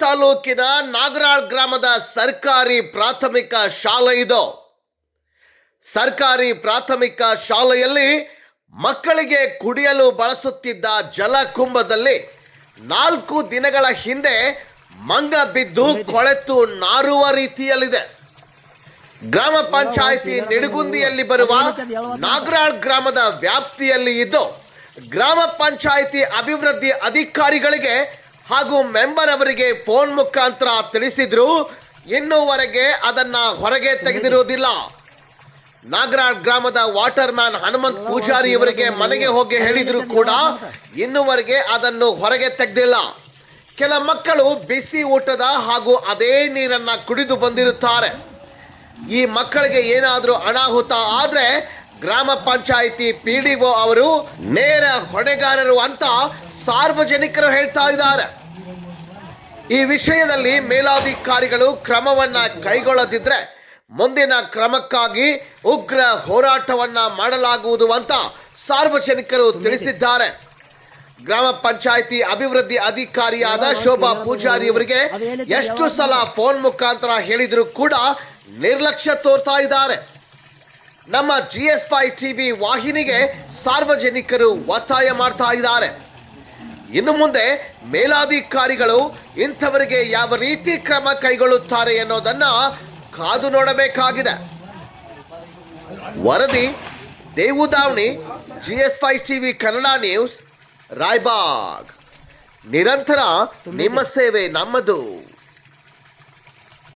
ತಾಲೂಕಿನ ನಾಗರಾಳ್ ಗ್ರಾಮದ ಸರ್ಕಾರಿ ಪ್ರಾಥಮಿಕ ಶಾಲೆ ಇದು. ಸರ್ಕಾರಿ ಪ್ರಾಥಮಿಕ ಶಾಲೆಯಲ್ಲಿ ಮಕ್ಕಳಿಗೆ ಕುಡಿಯಲು ಬಳಸುತ್ತಿದ್ದ ಜಲಕುಂಭದಲ್ಲಿ ನಾಲ್ಕು ದಿನಗಳ ಹಿಂದೆ ಮಂಗ ಬಿದ್ದು ಕೊಳೆತು ನಾರುವ ರೀತಿಯಲ್ಲಿದೆ. ಗ್ರಾಮ ಪಂಚಾಯಿತಿ ನಿಡಗುಂದಿಯಲ್ಲಿ ಬರುವ ನಾಗರಾಳ್ ಗ್ರಾಮದ ವ್ಯಾಪ್ತಿಯಲ್ಲಿ ಇದ್ದು, ಗ್ರಾಮ ಪಂಚಾಯಿತಿ ಅಭಿವೃದ್ಧಿ ಅಧಿಕಾರಿಗಳಿಗೆ ಹಾಗೂ ಮೆಂಬರ್ ಅವರಿಗೆ ಫೋನ್ ಮುಖಾಂತರ ತಿಳಿಸಿದ್ರು, ಇನ್ನೂವರೆಗೆ ಅದನ್ನ ಹೊರಗೆ ತೆಗೆದಿರುವುದಿಲ್ಲ. ನಾಗರಾಳ್ ಗ್ರಾಮದ ವಾಟರ್ ಮ್ಯಾನ್ ಹನುಮಂತ್ ಪೂಜಾರಿ ಅವರಿಗೆ ಮನೆಗೆ ಹೋಗಿ ಹೇಳಿದ್ರು ಕೂಡ ಇನ್ನುವರೆಗೆ ಅದನ್ನು ಹೊರಗೆ ತೆಗೆದಿಲ್ಲ. ಕೆಲ ಮಕ್ಕಳು ಬಿಸಿ ಊಟದ ಹಾಗೂ ಅದೇ ನೀರನ್ನ ಕುಡಿದು ಬಂದಿರುತ್ತಾರೆ. ಈ ಮಕ್ಕಳಿಗೆ ಏನಾದರೂ ಅನಾಹುತ ಆದ್ರೆ ಗ್ರಾಮ ಪಂಚಾಯಿತಿ ಪಿ ಡಿ ಒ ಅವರು ನೇರ ಹೊಣೆಗಾರರು ಅಂತ ಸಾರ್ವಜನಿಕರು ಹೇಳ್ತಾ ಇದ್ದಾರೆ. ಈ ವಿಷಯದಲ್ಲಿ ಮೇಲಾಧಿಕಾರಿಗಳು ಕ್ರಮವನ್ನ ಕೈಗೊಳ್ಳದಿದ್ರೆ ಮುಂದಿನ ಕ್ರಮಕ್ಕಾಗಿ ಉಗ್ರ ಹೋರಾಟವನ್ನ ಮಾಡಲಾಗುವುದು ಅಂತ ಸಾರ್ವಜನಿಕರು ತಿಳಿಸಿದ್ದಾರೆ. ಗ್ರಾಮ ಪಂಚಾಯಿತಿ ಅಭಿವೃದ್ಧಿ ಅಧಿಕಾರಿಯಾದ ಶೋಭಾ ಪೂಜಾರಿ ಅವರಿಗೆ ಎಷ್ಟು ಸಲ ಫೋನ್ ಮುಖಾಂತರ ಹೇಳಿದ್ರು ಕೂಡ ನಿರ್ಲಕ್ಷ್ಯ ತೋರ್ತಾ ಇದ್ದಾರೆ. ನಮ್ಮ ಜಿ ಎಸ್ ಫೈ ಟಿವಿ ವಾಹಿನಿಗೆ ಸಾರ್ವಜನಿಕರು ಒತ್ತಾಯ ಮಾಡ್ತಾ ಇದ್ದಾರೆ. ಇನ್ನು ಮುಂದೆ ಮೇಲಾಧಿಕಾರಿಗಳು ಇಂಥವರಿಗೆ ಯಾವ ರೀತಿ ಕ್ರಮ ಕೈಗೊಳ್ಳುತ್ತಾರೆ ಎನ್ನುವುದನ್ನ ಕಾದು ನೋಡಬೇಕಾಗಿದೆ. ವರದಿ, ದೇವುದಾವಣಿ G S TV Kannada news, Raibag. ನಿರಂತರ, ನಿಮ್ಮ ಸೇವೆ ನಮ್ಮದು.